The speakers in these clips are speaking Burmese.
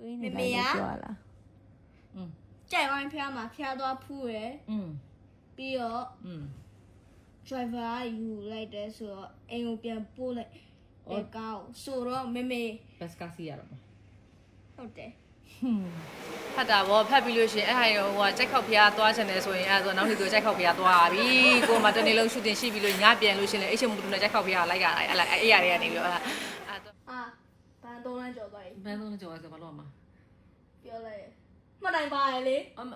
တွေးနေလိုက်လို့ပြောရလား อืม ကြိုက်ဝိုင်းဖျားမှာဖျားသွားဖူးရယ် อืม ပြီးတော့ อืม driver ကယူလိုက်တယ်ဆိုတော့အိမ်ကိုပြန်ပို့လိုက်တဲ့ကားကိုဆိုတော့မေမေ ဘတ်စကားစီရတော့မှာ ဟုတ်တယ် ဖတ်တာဗောဖတ်ပြီးလို့ရှိရင်အဲ့ဟာရောဟိုကကြိုက်ခောက်ဖျားသွားချင်တယ်ဆိုရင်အဲ့ဒါဆိုနောက်နေ့ကိုကြိုက်ခောက်ဖျားသွားပြီကိုယ်မှတနေ့လုံးရှူတင်ရှိပြီးလို့ညပြန်လို့ရှိရင်လည်းအိတ်ချင်မှုတူနဲ့ကြိုက်ခောက်ဖျားလိုက်ရတာအဲ့လားအဲ့ရတွေကနေပြီးတော့အဲ့အဲ့တော့ အာ ဘာတော့လမ်းကြော်သွားပြီဘယ်လိုလဲကြောဆိုဘာလို့မှာပြောလိုက်ရယ်မှတ်တိုင်ပါရယ်လေအမ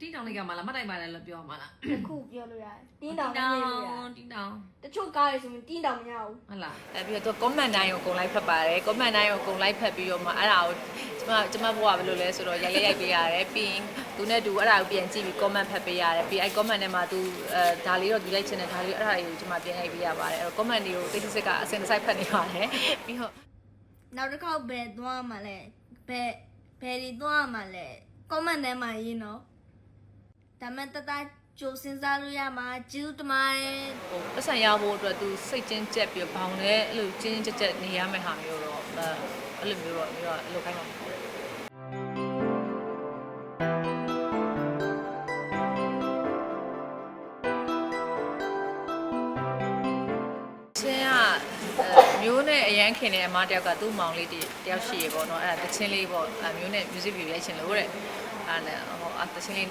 တင်းတောင်လေးကမှလားမတိုင်ပါနဲ့လို့ပြောမှာလားတစ်ခုပြောလို့ရတယ်တင်းတောင်နဲ့နေလို့ရတယ်တင်းတောင်တချို့ကားတွေဆိုရင်တင်းတောင်မရဘူးဟုတ်လားအဲ့ပြီးတော့ comment တိုင်းကိုအကုန်လိုက်ဖတ်ပါတယ် comment တိုင်းကိုအကုန်လိုက်ဖတ်ပြီးတော့မှအဲ့ဒါကိုကျမကျမဘဝဘယ်လိုလဲဆိုတော့ရိုက်လေးရိုက်ပေးရတယ်ပြီးရင်သူနဲ့တူအဲ့ဒါကိုပြန်ကြည့်ပြီး comment ဖတ်ပေးရတယ်ပြီးအဲ့ comment ထဲမှာသူအဲဒါလေးတော့သူလိုက်ချင်တယ်ဒါလေးအဲ့ဒါတွေကိုကျမပြန်ရိုက်ပေးရပါတယ်အဲ့တော့ comment တွေကိုတိတ်တိတ်ကအစင်တစ်စိုက်ဖတ်နေပါတယ်ပြီးတော့ နောက်တစ်ခေါက်ဘယ်သွားမှလဲဘယ်ဘယ်ဒီသွားမှလဲ comment ထဲမှာရေးနော်ဒါမဲ့တတကြိုစဉ်းစားလို့ရမှာကျေးဇူးတင်ပါတယ်ဟိုပတ်စံရဖို့အတွက်သူစိတ်ချင်းကြက်ပြီးဘောင်နဲ့အဲ့လိုချင်းချင်းကြက်ကြက်နေရမယ့်ဟာမျိုးတော့အဲ့လိုမျိုးတော့မျိုးတော့လောက်ခိုင်းမှာ နဲ့အရန်ခင်တဲ့အမတယောက်ကသူ့မောင်လေးတယောက်ရှိရေပေါ့နော်အဲ့ဒါတချင်းလေးပေါ့အဲမျိုးနဲ့ music video ရိုက်ချင်လို့တဲ့အဲ့ဒါဟိုအတချင်းလေး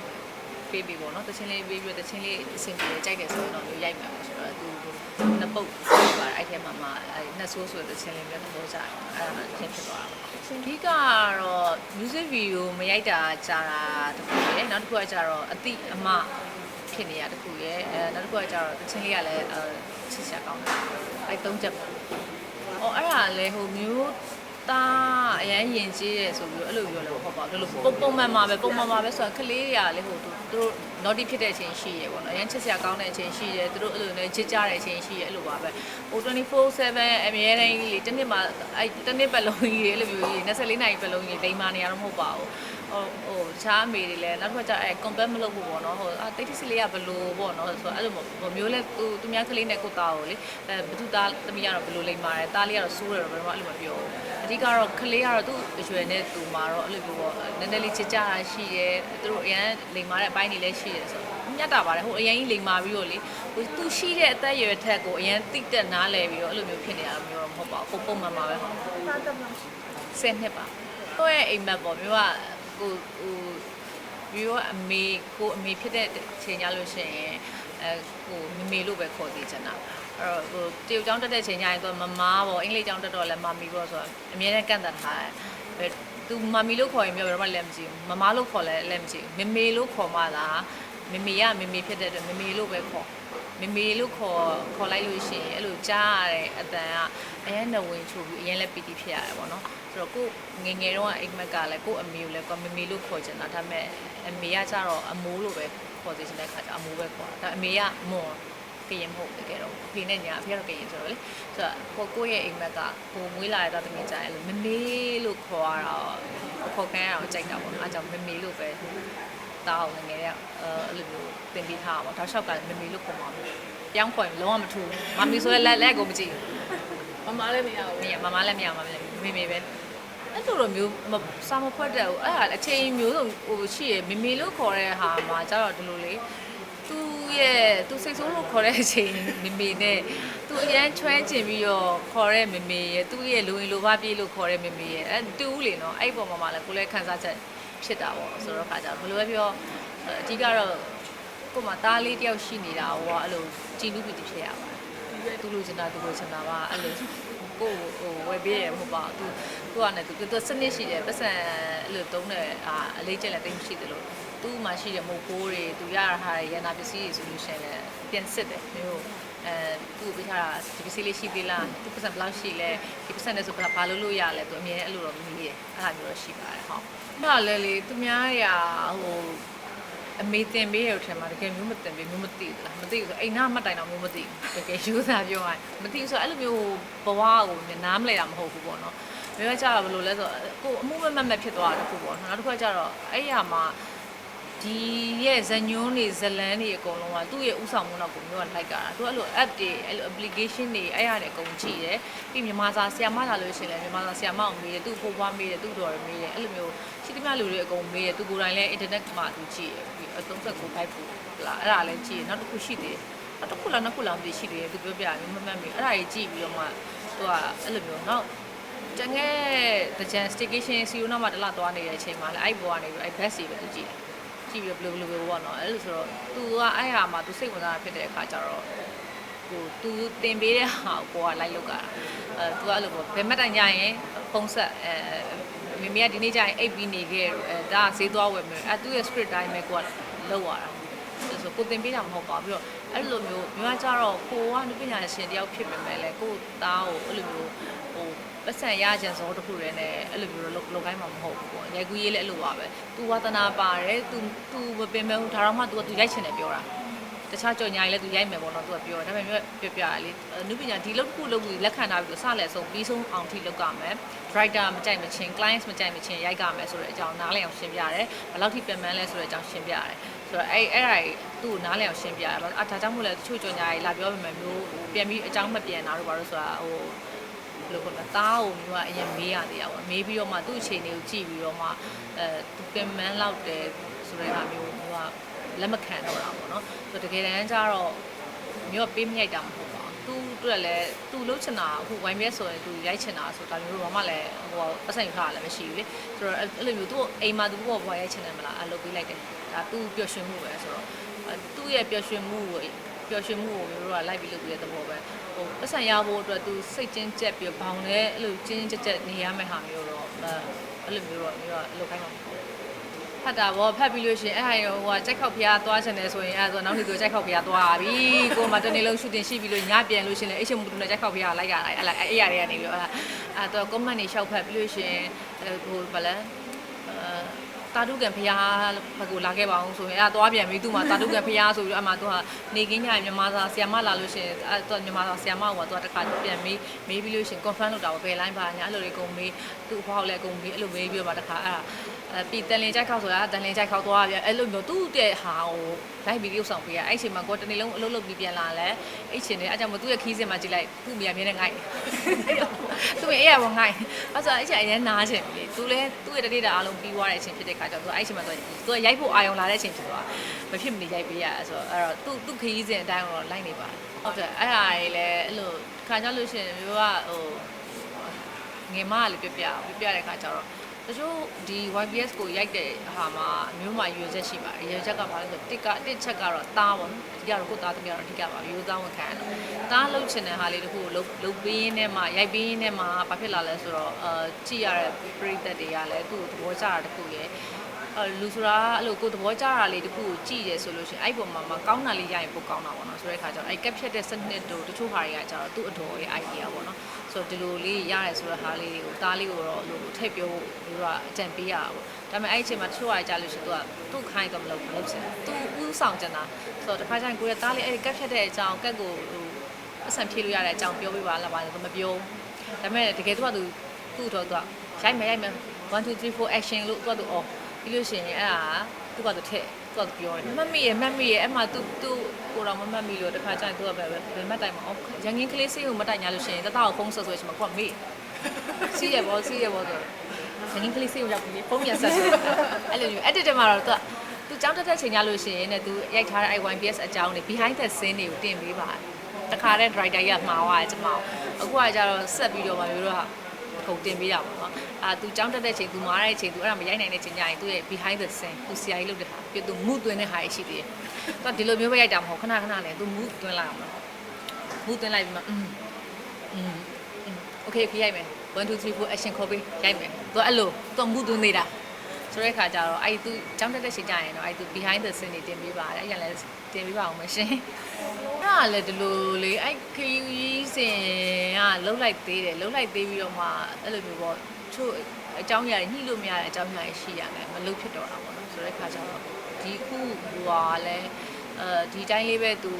ပေးပြီးပေါ့နော်တချင်းလေးပေးပြီးတချင်းလေးအဆင်ပြေကြိုက်တယ်ဆိုတော့မျိုးရိုက်မှာပေါ့ဆိုတော့သူနှစ်ပုတ်ပေးပါအဲ့ထဲမှာမှအဲ့နှစ်ဆိုးဆိုတဲ့တချင်းလေးမျိုးတော့ကြတယ်အဲ့ဒါဖြစ်ဖြစ်သွားတာပေါ့အဓိကကတော့ music video မရိုက်တာကြာတာတခုရယ်နောက်တစ်ခုကကျတော့အတိအမဖြစ်နေရတခုရယ်အဲနောက်တစ်ခုကကျတော့တချင်းလေးကလည်းအဲချစ်ချာကောင်းတယ်အဲသုံးချက်ပေါ့။ အော်အဲ့ဒါလည်းဟိုမျိုးသားအရင်ယဉ်ကျေးရဲဆိုပြီးတော့အဲ့လိုပြောလို့ဟုတ်ပါဘူး။ပုံပုံမှန်မှာပဲပုံမှန်မှာပဲဆိုတော့ကလေးတွေကလည်းဟိုသူတို့ naughty ဖြစ်တဲ့အချိန်ရှိရဲပေါ့နော်။အရင်ချစ်ချာကောင်းတဲ့အချိန်ရှိရဲသူတို့အဲ့လိုနဲ့ချစ်ကြတဲ့အချိန်ရှိရဲအဲ့လိုပါပဲ။ဟို24/7အမြဲတမ်းကြီးလေတစ်နှစ်မှာအဲ့တစ်နှစ်ပတ်လုံးကြီးလေအဲ့လိုမျိုးကြီး24နာရီပတ်လုံးကြီးဒိမ်မာနေရတော့မဟုတ်ပါဘူး။ ဟိုဟိုတခြားအမေတွေလည်းနောက်တစ်ခါကျအဲ compare မလုပ်ဘူးပေါ့နော်ဟိုအာတိတ်တိစီလေးကဘလို့ပေါ့နော်ဆိုတော့အဲ့လိုမျိုးလည်းသူသူများကလေးနဲ့ကိုသားကိုလေအဲဘသူသားသမီးကတော့ဘလို့လိမ္မာတယ်သားလေးကတော့စိုးတယ်တော့ဘယ်တော့မှအဲ့လိုမပြောဘူးအဓိကတော့ကလေးကတော့သူ့အရွယ်နဲ့သူမှာတော့အဲ့လိုမျိုးပေါ့နည်းနည်းလေးချစ်ကြတာရှိတယ်သူတို့အရင်လိမ္မာတဲ့အပိုင်းတွေလည်းရှိတယ်ဆိုတော့မြတ်တာပါတယ်ဟိုအရင်ကြီးလိမ္မာပြီးတော့လေဟိုသူရှိတဲ့အသက်အရွယ်ထက်ကိုအရင်တိတ်တက်နားလဲပြီးတော့အဲ့လိုမျိုးဖြစ်နေရတာမျိုးတော့မဟုတ်ပါဘူးပုံပုံမှန်မှပဲဟုတ်သားတမန်ဆယ်နှစ်ပါကိုယ့်ရဲ့အိမ်မက်ပေါ့မျိုးက ကိုဟိုမျိုးကအမေကိုအမေဖြစ်တဲ့ချိန်ကြလို့ရှိရင်အဲကိုမမေလို့ပဲခေါ်သေးချင်တာအဲ့တော့ဟိုတရုတ်ကျောင်းတက်တဲ့ချိန်ကျရင်သူမမားပေါ့အင်္ဂလိပ်ကျောင်းတက်တော့လည်းမမီပေါ့ဆိုတော့အမြဲတမ်းကန့်သက်ထားတယ်ဘယ်သူမမီလို့ခေါ်ရင်မျိုးဘယ်တော့မှလည်းမကြည့်ဘူးမမားလို့ခေါ်လည်းလည်းမကြည့်ဘူးမမေလို့ခေါ်မှသာမမေကမမေဖြစ်တဲ့အတွက်မမေလို့ပဲခေါ် မမေလို့ခေါ်ခေါ်လိုက်လို့ရှိရင်အဲ့လိုကြားရတဲ့အတန်ကအရင်နဝင်ချိုပြီးအရင်လည်းပီတိဖြစ်ရတယ်ပေါ့နော်ဆိုတော့ကိုငယ်ငယ်တော့အိမ်မက်ကလည်းကိုအမေကိုလည်းကိုမမေလို့ခေါ်ချင်တာဒါပေမဲ့အမေကကြတော့အမိုးလို့ပဲခေါ်သေးချင်တဲ့ခါကျအမိုးပဲခေါ်တာဒါအမေကမွန်ကရင်မဟုတ်တကယ်တော့အဖေနဲ့ညာအဖေကတော့ကရင်ဆိုတော့လေဆိုတော့ကိုကိုရဲ့အိမ်မက်ကကိုမွေးလာတဲ့တမင်ကြရင်လို့မမေလို့ခေါ်ရတော့ခေါ်ကန်းရအောင်ကြိုက်တာပေါ့နော်အဲကြောင့်မမေလို့ပဲ တောင်းငယ်ငယ်ကအဲအဲ့လိုမျိုးတင်ပြီးထားတာပေါ့တောက်လျှောက်ကမမေလို့ခေါ်မှာပေါ့ပြောင်းခွင်လုံးဝမထူဘူးမမီဆိုလဲလက်လက်ကိုမကြည့်မမလည်းမရဘူးဘူးမမမလည်းမရမလည်းမေမေပဲအဲ့လိုလိုမျိုးမစာမဖွက်တဲ့ဟိုအဲ့ဒါအချိန်မျိုးစုံဟိုရှိရမေမေလို့ခေါ်တဲ့ဟာမှာကျတော့ဒီလိုလေသူရဲ့သူစိတ်ဆိုးလို့ခေါ်တဲ့အချိန်မေမေနဲ့သူအရန်ချွဲကျင်ပြီးတော့ခေါ်တဲ့မေမေရဲ့သူ့ရဲ့လူဝင်လူပါပြေးလို့ခေါ်တဲ့မေမေရဲ့အဲတူးလေနော်အဲ့ပေါ်မှာမှလည်းကိုလည်းခံစားချက် ဖြစ်တာပေါ့ဆိုတော့ခါကျတော့ဘယ်လိုပဲပြောအဓိကတော့ကို့မှာသားလေးတယောက်ရှိနေတာဟိုကအဲ့လိုကြည်လူပီတိဖြစ်ရပါတယ်သူလူချင်တာသူလူချင်တာပါအဲ့လိုကိုဟိုဝယ်ပေးရမဟုတ်ပါဘူးသူကလည်းသူသူစနစ်ရှိတယ်ပတ်စံအဲ့လိုတုံးတယ်အာအလေးကျက်လည်းတိတ်မရှိတယ်လို့သူ့မှာရှိတဲ့မုတ်ဖိုးတွေသူရတာဟာရန်နာပစ္စည်းတွေဆိုလို့ရှိရင်လည်းပြန်စစ်တယ်မျိုး အဲသူ့ပြထားတာဒီပစ္စည်းလေးရှိသေးလားသူပတ်စံဘယ်လောက်ရှိလဲဒီပတ်စံနဲ့ဆိုဘယ်ဘာလို့လို့ရလဲသူအမြဲအဲ့လိုတော့မီးရအဲ့ဒါမျိုးတော့ရှိပါတယ်ဟုတ်ဒါလည်းလေသူများတွေကဟိုအမေတင်ပေးရတဲ့ထဲမှာတကယ်မျိုးမတင်ပေးမျိုးမသိဘူးလားမသိဘူးဆိုအိမ်နာမှတ်တိုင်တော့မျိုးမသိဘူးတကယ်ယူသားပြောရရင်မသိဘူးဆိုအဲ့လိုမျိုးဘဝကိုနားမလဲတာမဟုတ်ဘူးပေါ့နော်မျိုးကကြတော့ဘယ်လိုလဲဆိုတော့ကိုအမှုမမတ်မတ်ဖြစ်သွားတာတခုပေါ့နော်နောက်တစ်ခုကကြတော့အဲ့ရမှာ ဒီရဲ့ဇညွန်းတွေဇလန်းတွေအကုန်လုံးကသူ့ရဲ့ဥဆောင်မှုတော့ကိုမျိုးကလိုက်ကြတာသူကအဲ့လို app တွေအဲ့လို application တွေအဲ့ရတယ်အကုန်ကြည့်တယ်ပြီးမြန်မာစာဆရာမလာလို့ရှိရင်လည်းမြန်မာစာဆရာမအောင်မေးတယ်သူ့ဖိုးဖွားမေးတယ်သူ့တော်ရမေးတယ်အဲ့လိုမျိုးရှိသမျှလူတွေအကုန်မေးတယ်သူကိုယ်တိုင်လည်း internet မှာသူကြည့်တယ်ပြီး39ဘိုက်ဘူးလားအဲ့ဒါလည်းကြည့်တယ်နောက်တစ်ခုရှိသေးတယ်နောက်တစ်ခုလားနှစ်ခုလားမသိရှိသေးတယ်သူပြောပြတယ်မမှတ်မိအဲ့ဒါကြီးကြည့်ပြီးတော့မှသူကအဲ့လိုမျိုးနောက်တငယ်တကြံ staycation စီဦးနောက်မှာတစ်လသွားနေတဲ့အချိန်မှာလည်းအဲ့ဘောကနေပြီးအဲ့ best တွေပဲသူကြည့်တယ် ကြည့်ပြီးဘယ်လိုဘယ်လိုပဲပေါ့နော်အဲ့လိုဆိုတော့ तू ကအဲ့ဟာမှာ तू စိတ်ဝင်စားတာဖြစ်တဲ့အခါကျတော့ဟို तू တင်ပေးတဲ့ဟာကိုကလိုက်လောက်တာအဲ तू ကအဲ့လိုပေါ့ဘယ်မှတ်တိုင်ကြရင်ဖုန်းဆက်အဲမိမိကဒီနေ့ကျရင်အိပ်ပြီးနေခဲ့အဲဒါဈေးသွားဝယ်မယ်အဲသူ့ရဲ့ script တိုင်းပဲကိုကလောက်ရတာအဲ့ဆိုကိုတင်ပေးတာမဟုတ်ပါဘူးပြီးတော့အဲ့လိုမျိုးမြင်ကြတော့ကိုကနုပညာရှင်တယောက်ဖြစ်ပေမဲ့လည်းကိုသားကိုအဲ့လိုမျိုးဟို ပတ်စံရကြံစောတခုတည်းနဲ့အဲ့လိုမျိုးလောက်လောက်ခိုင်းမှာမဟုတ်ဘူးပေါ့ရိုက်ကူးရေးလည်းအဲ့လိုပါပဲ तू ဝါသနာပါတယ် तू तू မပင်မဲ့ဘူးဒါတော့မှ तू က तू ရိုက်ချင်တယ်ပြောတာတခြားကြော်ညာကြီးလည်း तू ရိုက်မယ်ပေါ့နော် तू ကပြောတယ်ဒါပေမဲ့ပြပြရလေနုပညာဒီလောက်တစ်ခုလောက်ပြီးလက်ခံထားပြီးတော့စလည်းဆုံးပြီးဆုံးအောင်ထိလောက်ကမယ် writer မကြိုက်မချင်း clients မကြိုက်မချင်းရိုက်ကမယ်ဆိုတဲ့အကြောင်းနားလည်အောင်ရှင်းပြရတယ်ဘယ်လောက်ထိပြန်မှန်းလဲဆိုတဲ့အကြောင်းရှင်းပြရတယ်ဆိုတော့အဲ့အဲ့ဒါကြီးသူ့ကိုနားလည်အောင်ရှင်းပြရတယ်အာဒါကြောင့်မို့လဲတချို့ကြော်ညာကြီးလာပြောပေမဲ့မျိုးပြန်ပြီးအကြောင်းမပြန်တာတို့ဘာလို့ဆိုတာဟို ဘယ်လိုခေါ်လဲတားကိုမျိုးကအရင်မေးရသေးတာပေါ့မေးပြီးတော့မှသူ့အခြေအနေကိုကြည့်ပြီးတော့မှအဲသူပင်မန်းလောက်တယ်ဆိုတဲ့ဟာမျိုးမျိုးကလက်မခံတော့တာပေါ့နော်ဆိုတော့တကယ်တမ်းကျတော့မျိုးကပေးမရိုက်တာမဟုတ်ပါဘူးသူတို့လည်းသူလှုပ်ချင်တာအခုဝိုင်းပြဲဆိုရင်သူရိုက်ချင်တာဆိုတာမျိုးဘာမှလည်းဟိုပတ်ဆိုင်ခါလည်းမရှိဘူးလေဆိုတော့အဲ့လိုမျိုးသူအိမ်မှာသူဘောဘွားရိုက်ချင်တယ်မလားအဲ့လိုပေးလိုက်တယ်ဒါသူပျော်ရွှင်မှုပဲဆိုတော့သူ့ရဲ့ပျော်ရွှင်မှုကို ပျော်ရွှင်မှုကိုမျိုးတို့ကလိုက်ပြီးလုပ်ပြီးတဲ့သဘောပဲဟိုပတ်ဆိုင်ရဖို့အတွက်သူစိတ်ချင်းကြက်ပြီးဘောင်နဲ့အဲ့လိုချင်းချင်းကြက်ကြက်နေရမယ့်ဟာမျိုးတော့အဲ့လိုမျိုးတော့မျိုးကလုပ်ခိုင်းမှာမဟုတ်ဘူးဖတ်တာဗောဖတ်ပြီးလို့ရှိရင်အဲ့ဟာရောဟိုကကြိုက်ခောက်ဖျားသွားချင်တယ်ဆိုရင်အဲ့ဒါဆိုနောက်နေ့သူကြိုက်ခောက်ဖျားသွားပြီကိုယ်မှတနေ့လုံးရှူတင်ရှိပြီးလို့ညပြန်လို့ရှိရင်အဲ့ချက်မှုတူနဲ့ကြိုက်ခောက်ဖျားလိုက်ရတာအဲ့လားအဲ့ရတွေကနေပြီးတော့အဲ့အဲ့တော့ comment တွေရှောက်ဖတ်ပြီးလို့ရှိရင်ဟိုဘာလဲအဲ တာတုကန်ဖျားဘက်ကိုလာခဲ့ပါအောင်ဆိုရင်အဲ့ဒါသွားပြန်ပြီသူ့မှာတာတုကန်ဖျားဆိုပြီးတော့အမှသူကနေကင်းညမြန်မာစာဆီယမလာလို့ရှိရင်အဲ့တော့မြန်မာစာဆီယမကသူကတခါပြန်မေးမေးပြီးလို့ရှိရင် confirm လုပ်တာပေါ့ဘယ် line ပါညာအဲ့လိုတွေအကုန်မေးသူ့အဖောက်လည်းအကုန်မေးအဲ့လိုမေးပြီးတော့မှတခါအဲ့ဒါ အဲပြီးတန်လင်ကြိုက်ခောက်ဆိုတာတန်လင်ကြိုက်ခောက်သွားပြန်အဲ့လိုမျိုးသူ့တဲ့ဟာကိုလိုက်ပြီးရုပ်ဆောင်ပေးရအဲ့ချိန်မှာကိုတနေ့လုံးအလုပ်လုပ်ပြီးပြန်လာလဲအဲ့ချိန်နဲ့အဲ့ကြောင့်မသူ့ရဲ့ခီးစင်မှာကြည့်လိုက်သူ့မိရမြဲနဲ့ငိုက်သူ့ရဲ့အဲ့ရဘောငိုက်အဲ့ဆိုအဲ့ချိန်အရင်နားချင်ပြီလေသူလည်းသူ့ရဲ့တနေ့တာအားလုံးပြီးသွားတဲ့အချိန်ဖြစ်တဲ့ခါကျတော့သူအဲ့ချိန်မှာသူသူကရိုက်ဖို့အာရုံလာတဲ့အချိန်ဖြစ်သွားမဖြစ်မနေရိုက်ပေးရဆိုတော့အဲ့တော့သူ့သူ့ခီးစင်အတိုင်းတော့လိုက်နေပါဟုတ်တယ်အဲ့ဟာကြီးလည်းအဲ့လိုခါကြလို့ရှိရင်မျိုးကဟိုငယ်မကလည်းပြပြပြပြတဲ့ခါကျတော့ တချို့ဒီ YBS ကိုရိုက်တဲ့ဟာမှာမျိုးမှရွေချက်ရှိပါတယ်ရွေချက်ကဘာလဲဆိုတစ်ကတစ်ချက်ကတော့တားပေါ့နော်အဓိကတော့ကိုယ်သားတကယ်တော့အဓိကပါရိုးသားဝန်ခံရတာတားလှုပ်ချင်တဲ့ဟာလေးတခုကိုလှုပ်လှုပ်ပေးရင်းနဲ့မှရိုက်ပေးရင်းနဲ့မှဘာဖြစ်လာလဲဆိုတော့အာကြည့်ရတဲ့ပရိသတ်တွေကလည်းသူ့ကိုသဘောကျတာတခုရဲ့အဲလူဆိုတာအဲ့လိုကိုယ်သဘောကျတာလေးတခုကိုကြည့်ရဲဆိုလို့ရှိရင်အဲ့ပုံမှာမကောင်းတာလေးရရင်ပိုကောင်းတာပေါ့နော်ဆိုတဲ့အခါကျတော့အဲ့ကက်ဖြတ်တဲ့စနစ်တို့တချို့ဟာတွေကကျတော့သူ့အတော်ရဲ့ idea ပေါ့နော် ဆိုတော့ဒီလိုလေးရတယ်ဆိုတဲ့ဟာလေးတွေကိုတားလေးကိုတော့လို့ထည့်ပြောဖို့သူကအကြံပေးရတာပေါ့ဒါပေမဲ့အဲ့အချိန်မှာတချို့ဟာကြာလို့ရှိရင်သူကသူ့ခိုင်းတော့မလုပ်ဘူးလုပ်ချင်သူဥဆောင်ချင်တာဆိုတော့တခါကျရင်ကိုရတားလေးအဲ့ကက်ဖြတ်တဲ့အကြောင်းကက်ကိုဟိုအဆန်ဖြေလို့ရတဲ့အကြောင်းပြောပြပါလားပါလို့မပြောဒါပေမဲ့တကယ်သူကသူသူ့တော့သူကရိုက်မယ်ရိုက်မယ်1 2 3 4 action လို့သူကသူအော်ပြီးလို့ရှိရင်အဲ့ဒါသူကသူထည့် သူကပြောတယ်မတ်မိရမတ်မိရအဲ့မှာသူသူကိုတော့မမတ်မိလို့တခါကျရင်သူကပဲဘယ်မှတ်တိုင်မအောင်ရန်ကင်းကလေးစေးကိုမတိုင်ညာလို့ရှိရင်တသားကိုဖုန်းဆက်ဆိုရင်ကိုကမေ့စီးရဘောစီးရဘောဆိုရန်ကင်းကလေးစေးကိုရောက်ပြီးဖုန်းပြန်ဆက်ဆိုအဲ့လိုမျိုး edit တက်မှာတော့သူကသူကြောင်းတက်တဲ့ချိန်ကြလို့ရှိရင်ねသူရိုက်ထားတဲ့ IYPS အကြောင်းတွေ behind the scene တွေကိုတင်ပေးပါတယ်တခါတဲ့ driver ကြီးကမှားသွားတယ်ကျွန်မအခုကကြတော့ဆက်ပြီးတော့မှမျိုးတော့ ကုန်တင်ပေးရပါတော့။အာသူကြောင်းတက်တဲ့ချိန်သူမားတဲ့ချိန်သူအဲ့ဒါမရိုက်နိုင်တဲ့ချိန်ညရင်သူရဲ့ behind the scene သူ CI လုပ်တဲ့ဟာပြီးသူ mood သွင်းတဲ့ဟာရှိသေးတယ်။သူကဒီလိုမျိုးပဲရိုက်တာမဟုတ်ခဏခဏလေးသူ mood သွင်းလိုက်အောင်နော်။ mood သွင်းလိုက်ပြီးမှอืมอืม okay okay ရိုက်မယ်1 2 3 4 action copy ရိုက်မယ်။သူအဲ့လိုသူ mood သွင်းနေတာ။ဆိုတဲ့ခါကျတော့အဲ့သူကြောင်းတက်တဲ့ချိန်ကျရင်တော့အဲ့သူ behind the scene တွေတင်ပေးပါတယ်။အဲ့ရလည်းတင်ပေးပါအောင်မရှင်။ အဲ့ဒါလည်းဒီလိုလေအဲ့ခရီးစဉ်ကလှုပ်လိုက်သေးတယ်လှုပ်လိုက်သေးပြီးတော့မှအဲ့လိုမျိုးပေါ့ချို့အကြောင်းအရာတွေညှိလို့မရတဲ့အကြောင်းအရာတွေရှိရတယ်မလှုပ်ဖြစ်တော့တာပေါ့နော်ဆိုတဲ့ခါကျတော့ဒီခုဟိုဟာလည်းအဲဒီတိုင်းလေးပဲသူ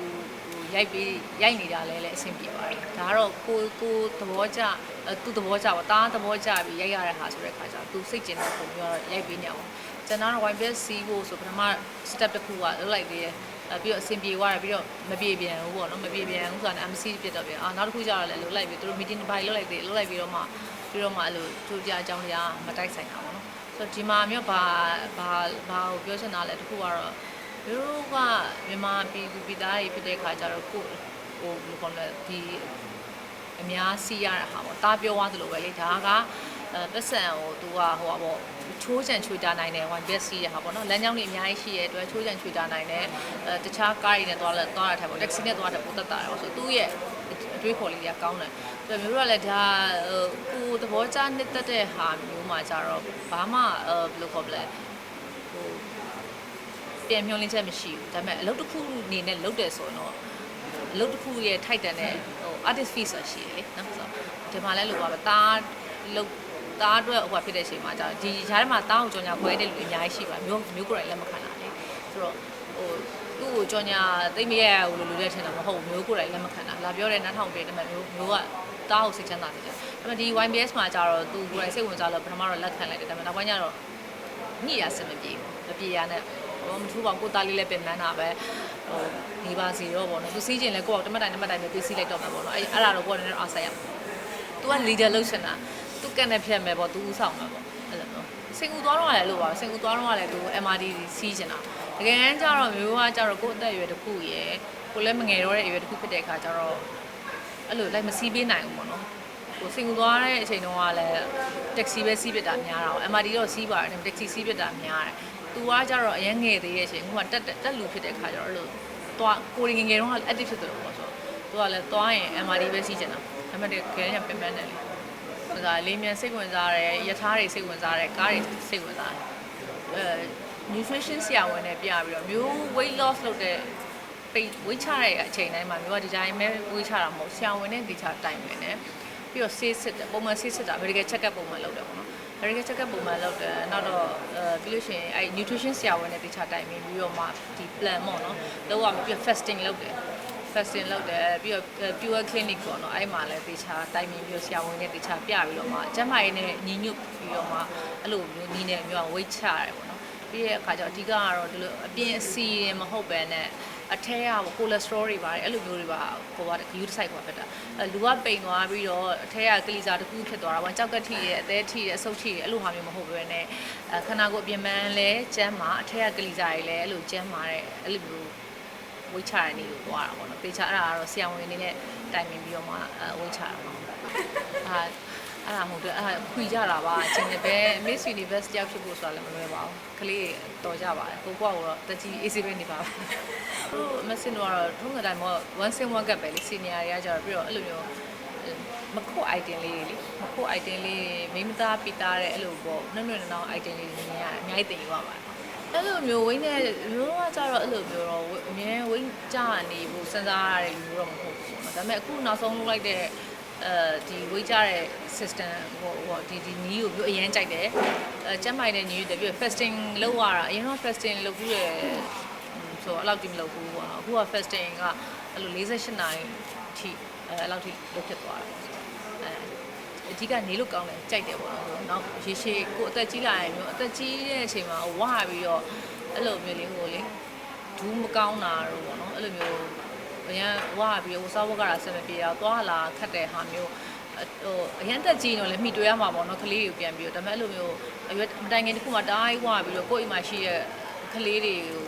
ဟိုရိုက်ပြီးရိုက်နေတာလဲလဲအဆင်ပြေပါတယ်ဒါကတော့ကိုကိုသဘောကျအဲသူသဘောကျပါတားသဘောကျပြီးရိုက်ရတဲ့ဟာဆိုတဲ့ခါကျတော့သူစိတ်ကျင်တဲ့ပုံမျိုးတော့ရိုက်ပြီးနေအောင်ကျွန်တော်တော့ wine best စီးဖို့ဆိုပထမ step တစ်ခုကလောက်လိုက်သေးတယ်အဲ ပြီးတော့အဆင်ပြေသွားတယ်ပြီးတော့မပြေပြန်ဘူးပေါ့နော်မပြေပြန်ဘူးဆိုတာနဲ့ MC ပြတ်တော့ပြန်အာနောက်တစ်ခုကျတော့လည်းလှုပ်လိုက်ပြီးသူတို့ meeting တစ်ပိုင်းလှုပ်လိုက်သေးလှုပ်လိုက်ပြီးတော့မှပြီးတော့မှအဲ့လိုသူကြအကြောင်းတရားမတိုက်ဆိုင်တာပေါ့နော်ဆိုတော့ဒီမှာမျိုးဘာဘာဘာကိုပြောချင်တာလဲတစ်ခုကတော့တို့ကမြန်မာပြည်သူပြည်သားတွေဖြစ်တဲ့ခါကျတော့ကိုဟိုဘယ်လိုခေါ်လဲဒီအများစီးရတဲ့ဟာပေါ့တားပြောသွားသလိုပဲလေဒါကအဲ ပတ်စံကို तू ကဟိုပါပေါ့ချိုးချံချွေတာနိုင်တယ် one best စီးရဟာပေါ့နော်လမ်းကြောင်းတွေအများကြီးရှိရဲ့အတွက်ချိုးချံချွေတာနိုင်တယ်အဲတခြားကားတွေနဲ့သွားလဲသွားတာထက်ပေါ့ taxi နဲ့သွားတဲ့ပိုတက်တာရောဆိုသူ့ရဲ့အတွေးခေါ်လေးတွေကကောင်းတယ်ဒါမျိုးတို့ကလည်းဒါဟိုကိုသဘောကျနှစ်သက်တဲ့ဟာမျိုးမှာကြတော့ဘာမှအဲဘယ်လိုခေါ်မလဲဟိုပြန်မျောလင်းချက်မရှိဘူးဒါပေမဲ့အလုပ်တစ်ခုအနေနဲ့လုပ်တယ်ဆိုတော့အလုပ်တစ်ခုရဲ့ထိုက်တန်တဲ့ဟို artist fee ဆိုရှိရလေနော်ဆိုတော့ဒီမှာလဲလို့ပါပဲတားလုပ် တားအတွက်ဟိုဖြစ်တဲ့အချိန်မှာကြာဒီဈာတ်ထဲမှာတားအောင်ကြောင်ညာခွဲတဲ့လူအများကြီးရှိပါမျိုးမျိုးကိုယ်တိုင်လက်မခံတာလေဆိုတော့ဟိုသူ့ကိုကြောင်ညာသိမ့်မရဘူးလို့လူတွေထင်တာမဟုတ်ဘူးမျိုးကိုယ်တိုင်လက်မခံတာလာပြောတဲ့နားထောင်ပေးတယ်မဲ့မျိုးမျိုးကတားကိုစိတ်ချမ်းသာတယ်ကြာဒါပေမဲ့ဒီ YBS မှာကျတော့သူကိုယ်တိုင်စိတ်ဝင်စားလို့ပထမတော့လက်ခံလိုက်တယ်ဒါပေမဲ့နောက်ပိုင်းကျတော့ညှိရစမပြေဘူးမပြေရနဲ့ဟိုမထူးပါဘူးကိုသားလေးလည်းပြင်မှန်းတာပဲဟိုဒီပါစီတော့ဗောနော်သူစီးကျင်လဲကိုယ့်အောင်တမတ်တိုင်တမတ်တိုင်ပဲပြေးစီးလိုက်တော့မှာဗောနော်အဲ့အဲ့ဒါတော့ကိုယ်ကလည်းအားဆက်ရမှာ။ तू က leader လုပ်ရှင်တာ သူ့ကန်နဲ့ဖြတ်မယ်ပေါ့သူဥဆောင်မှာပေါ့အဲ့လိုမျိုးစင်ကူသွားတော့လည်းအဲ့လိုပါစင်ကူသွားတော့လည်းသူ MRD စီးချင်တာတကယ်တမ်းကျတော့မျိုးကကျတော့ကိုယ်အသက်အရွယ်တစ်ခုရယ်ကိုလည်းမငယ်တော့တဲ့အရွယ်တစ်ခုဖြစ်တဲ့အခါကျတော့အဲ့လိုလိုက်မစီးပေးနိုင်ဘူးပေါ့နော်ကိုစင်ကူသွားတဲ့အချိန်တုန်းကလည်းတက္ကစီပဲစီးပစ်တာများတာပေါ့ MRD တော့စီးပါတယ်တက္ကစီစီးပစ်တာများတယ်သူကကျတော့အရင်ငယ်သေးတဲ့အချိန်ဟိုကတက်တက်လူဖြစ်တဲ့အခါကျတော့အဲ့လိုသွားကိုရင်ငယ်တုန်းကလည်း active ဖြစ်တယ်လို့ပေါ့ဆိုတော့သူကလည်းသွားရင် MRD ပဲစီးချင်တာဒါပေမဲ့တကယ်ကပင်ပန်းတယ်လေ ဟိုကလေးမြန်စိတ်ဝင်စားတယ်၊ယထာတွေစိတ်ဝင်စားတယ်၊ကားတွေစိတ်ဝင်စားတယ်။အဲ nutrition ဆရာဝန်နဲ့ပြပြီးတော့မျိုး weight loss လုပ်တဲ့ပိတ်ဝိတ်ချတဲ့အချိန်တိုင်းမှာမျိုးကဒီဇိုင်းပဲဝိတ်ချတာမဟုတ်ဆရာဝန်နဲ့ဒီချတိုင်ဝင်တယ်ပြီးတော့ဆေးစစ်တယ်ပုံမှန်ဆေးစစ်တာ medical check up ပုံမှန်လုပ်တယ်ပေါ့နော် medical check up ပုံမှန်လုပ်တယ်နောက်တော့အဲပြီးလို့ရှိရင်အဲ nutrition ဆရာဝန်နဲ့ဒီချတိုင်ပြီးပြီးတော့မှဒီ plan ပေါ့နော်လောက်ရပြီးတော့ fasting လုပ်တယ် fasting လုပ်တယ်ပြီးတော့ pure clinic ပေါ့နော်အဲ့မှာလည်းတေချာတိုင်ပင်ပြီးတော့ဆရာဝန်နဲ့တေချာပြပြီးတော့မှအကျန်းမာရေးနဲ့ညီညွတ်ပြီးတော့မှအဲ့လိုမျိုးနီးနေမျိုးက weight ချရတယ်ပေါ့နော်ပြီးရဲ့အခါကျတော့အဓိကကတော့ဒီလိုအပြင်အစီရင်မဟုတ်ပဲနဲ့အထဲကကိုလက်စထရောတွေပါတယ်အဲ့လိုမျိုးတွေပါဟိုကယူတစ်ဆိုင်ခွာဖြစ်တာအဲလူကပိန်သွားပြီးတော့အထဲကကလီစာတစ်ခုဖြစ်သွားတာပေါ့ကြောက်ကထိရဲ့အသေးထိရဲ့အဆုတ်ထိရဲ့အဲ့လိုဟာမျိုးမဟုတ်ဘဲနဲ့အဲခန္ဓာကိုယ်အပြင်ပန်းလဲကျန်းမာအထဲကကလီစာတွေလည်းအဲ့လိုကျန်းမာတဲ့အဲ့လိုမျိုး ဝိတ်ချရနေလို့သွားတာပေါ့နော်ပေချာအဲ့ဒါကတော့ဆရာဝန်အနေနဲ့တိုင်ပင်ပြီးတော့မှအဲဝိတ်ချတာပေါ့အာအဲ့ဒါမဟုတ်တယ်အဲ့ဒါခွေကြတာပါအချင်းပဲ Miss Universe တယောက်ဖြစ်ဖို့ဆိုတာလည်းမလွယ်ပါဘူးကလေးတော်ကြပါတယ်ကိုကောက်တော့တကြီး easy ပဲနေပါဘူးတို့မစင်တော့ထုံးတဲ့တိုင်းမှာ one sim one gap ပဲလေ senior တွေကကြတော့ပြီးတော့အဲ့လိုမျိုးမခုတ် item လေးတွေလေမခုတ် item လေးမိမသားပိတာတဲ့အဲ့လိုပေါ့နှွန့်နှွန့်နှောင်း item လေးတွေမြင်ရတယ်အများကြီးသိယူရပါတယ် အဲ့လိုမျိုးဝင်းနဲ့မျိုးကကြတော့အဲ့လိုမျိုးတော့အမြဲဝင်းကြနေဖို့စဉ်းစားရတဲ့လူတော့မဟုတ်ဘူးပေါ့နော်ဒါပေမဲ့အခုနောက်ဆုံးလုပ်လိုက်တဲ့အဲဒီဝိတ်ကြတဲ့ system ဟိုဟိုဒီဒီနီးကိုပြောအရင်ကြိုက်တယ်အဲကျမ်းမိုင်တဲ့ညီတွေပြီး fasting လုပ်ရတာအရင်တော့ fasting လုပ်ပြီးရဆိုတော့အဲ့လောက်တိမလုပ်ဘူးပေါ့နော်အခုက fasting ကအဲ့လို48နာရီထိအဲအဲ့လောက်ထိလုပ်ဖြစ်သွားတာအဲ အဓိကနေလို့ကောင်းတယ်ကြိုက်တယ်ပေါ့နော်နောက်ရေရှည်ကိုအသက်ကြီးလာရင်မျိုးအသက်ကြီးတဲ့အချိန်မှာဝါပြီးတော့အဲ့လိုမျိုးလေးဟိုလေဒူးမကောင်းတာတော့ပေါ့နော်အဲ့လိုမျိုးအရင်ဝါပြီးတော့စားဝတ်ကတာဆက်မပြေတော့သွားလာခတ်တဲ့ဟာမျိုးဟိုအရင်တက်ကြီးတော့လည်းမိတွေ့ရမှာပေါ့နော်ကလေးတွေကိုပြန်ပြီးတော့ဒါပေမဲ့အဲ့လိုမျိုးအရွယ်မတိုင်ခင်တစ်ခုမှတားဝါပြီးတော့ကိုယ့်အိမ်မှာရှိတဲ့ကလေးတွေကို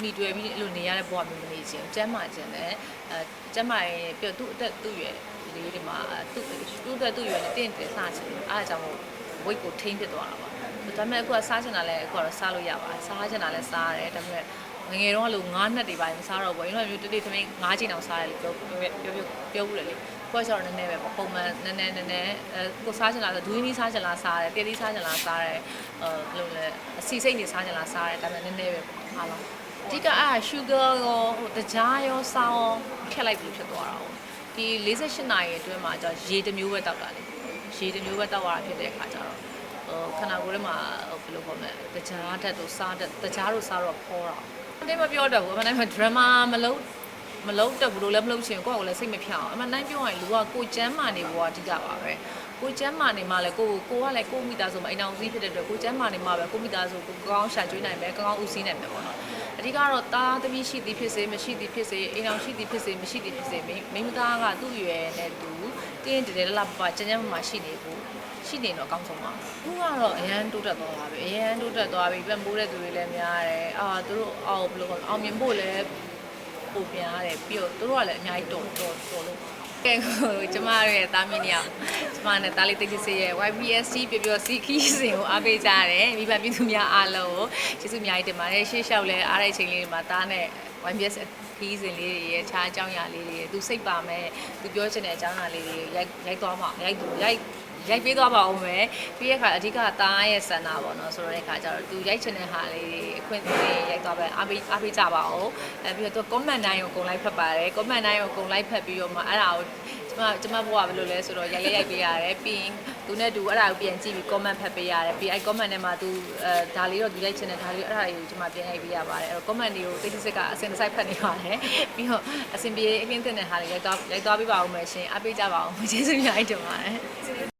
မိတွေ့ပြီးအဲ့လိုနေရတဲ့ဘဝမျိုးမနေချင်ကျမ်းမာခြင်းနဲ့အဲကျမ်းမာရင်ပြသူ့အသက်သူ့ရွယ် လေးတွေမှာသူ့သူ့အတွက်သူ့ရွယ်နဲ့တင့်တယ်စားချင်တယ်အားကြောင့် weight ကိုထိန်းဖြစ်သွားတာပါဒါပေမဲ့အခုကစားချင်တာလည်းအခုကတော့စားလို့ရပါတယ်စားချင်တာလည်းစားရတယ်ဒါပေမဲ့ငငယ်တော့လို့ငါးနှစ်တွေပါမစားတော့ဘူး။အရင်ကမျိုးတတိသမင်းငါးချိန်အောင်စားရတယ်လို့ပြောပြောပြောပြောဘူးလေလေ။ကိုကကျတော့နည်းနည်းပဲပေါ့ပုံမှန်နည်းနည်းနည်းနည်းအဲကိုစားချင်လားဆိုဒူးင်းကြီးစားချင်လားစားတယ်။တေးသီးစားချင်လားစားတယ်။အဲဘယ်လိုလဲအစီစိတ်နေစားချင်လားစားတယ်ဒါပေမဲ့နည်းနည်းပဲပေါ့အားလုံး။အဓိကအဲ့ sugar ရောဟိုတကြားရောစားရောခက်လိုက်ပြီးဖြစ်သွားတာ။ ဒီ48နာရီအတွင်းမှာကျရေတစ်မျိုးပဲတောက်တာလေ။ရေတစ်မျိုးပဲတောက်ရတာဖြစ်တဲ့အခါကျတော့ဟိုခန္ဓာကိုယ်ထဲမှာဘယ်လိုခေါ်မလဲတကြားဓာတ်တို့စားဓာတ်တကြားတို့စားတော့ဖောတာတင်းမပြောတော့ဘူးအမှန်တမ်းမှာ drama မလုပ်မလုံးတက်ဘူးလို့လည်းမလုံးချင်ကိုယ့်ကိုယ်လည်းစိတ်မဖြောင်းအမှန်တိုင်းပြောရရင်လူကကိုကျမ်းမာနေဘဝအဓိကပါပဲကိုကျမ်းမာနေမှလည်းကိုကိုကလည်းကိုမိသားစုမှာအိမ်အောင်စီးဖြစ်တဲ့အတွက်ကိုကျမ်းမာနေမှပဲကိုမိသားစုကိုကောင်းရှာကျွေးနိုင်မယ်ကောင်းဦးစီးနိုင်မယ်ပေါ့နော် အဓိကတော့တားသမီးရှိသည်ဖြစ်စေမရှိသည်ဖြစ်စေအိမ်အောင်ရှိသည်ဖြစ်စေမရှိသည်ဖြစ်စေမိမသားကသူ့ရွယ်နဲ့သူတင်းတည်းလလပပကျန်းကျန်းမာမာရှိနေဖို့ရှိနေတော့အကောင်းဆုံးပါခုကတော့အရန်တိုးတက်သွားပါပြီအရန်တိုးတက်သွားပြီပြန်ပိုးတဲ့သူတွေလည်းများတယ်အာသူတို့အောင်ဘယ်လိုကောအောင်မြင်ဖို့လည်းပိုပြန်ရတယ်ပြီးတော့တို့ကလည်းအများကြီးတော်တော်တော်လို့ ကဲကိုကျမတို့ရဲ့တာမီနီယာကျမနဲ့တာလီတိတ်စစ်ရဲ့ YPSC ပြပြစီခီးစဉ်ကိုအားပေးကြရတယ်မိဘပြည်သူများအားလုံးကိုကျေးဇူးအများကြီးတင်ပါတယ်ရှေ့လျှောက်လဲအားတဲ့အချိန်လေးတွေမှာတားနဲ့ YPS ခီးစဉ်လေးတွေရဲ့ခြားအကြောင်းအရာလေးတွေသူစိတ်ပါမယ်သူပြောချင်တဲ့အကြောင်းအရာလေးတွေရိုက်ရိုက်သွားမှာရိုက်သူရိုက် ရိုက်ပေးသွားပါအောင်မယ်ပြီးရခါအဓိကတားရဲ့စန္ဒာပေါ့နော်ဆိုတော့တဲ့ခါကျတော့သူရိုက်ချင်တဲ့ဟာလေးတွေအခွင့်အရေးရိုက်သွားပဲအားပေးအားပေးကြပါအောင်အဲပြီးတော့သူ comment တိုင်းကိုအကုန်လိုက်ဖတ်ပါတယ် comment တိုင်းကိုအကုန်လိုက်ဖတ်ပြီးတော့မှအဲ့ဒါကိုကျမကျမဘဝဘယ်လိုလဲဆိုတော့ရိုက်လေးရိုက်ပေးရတယ်ပြီးရင်သူနဲ့တူအဲ့ဒါကိုပြန်ကြည့်ပြီး comment ဖတ်ပေးရတယ်ပြီးအဲ့ comment ထဲမှာသူအဲဒါလေးတော့သူရိုက်ချင်တဲ့ဒါလေးအဲ့ဒါတွေကိုကျမပြန်ရိုက်ပေးရပါတယ်အဲ့တော့ comment တွေကိုတိတ်တိတ်စစ်ကအစင်တစ်စိုက်ဖတ်နေပါတယ်ပြီးတော့အစင်ပြေအကင်းတင်တဲ့ဟာတွေရိုက်သွားရိုက်သွားပေးပါဦးမယ်ရှင်အားပေးကြပါအောင်ကျေးဇူးအများကြီးတင်ပါတယ်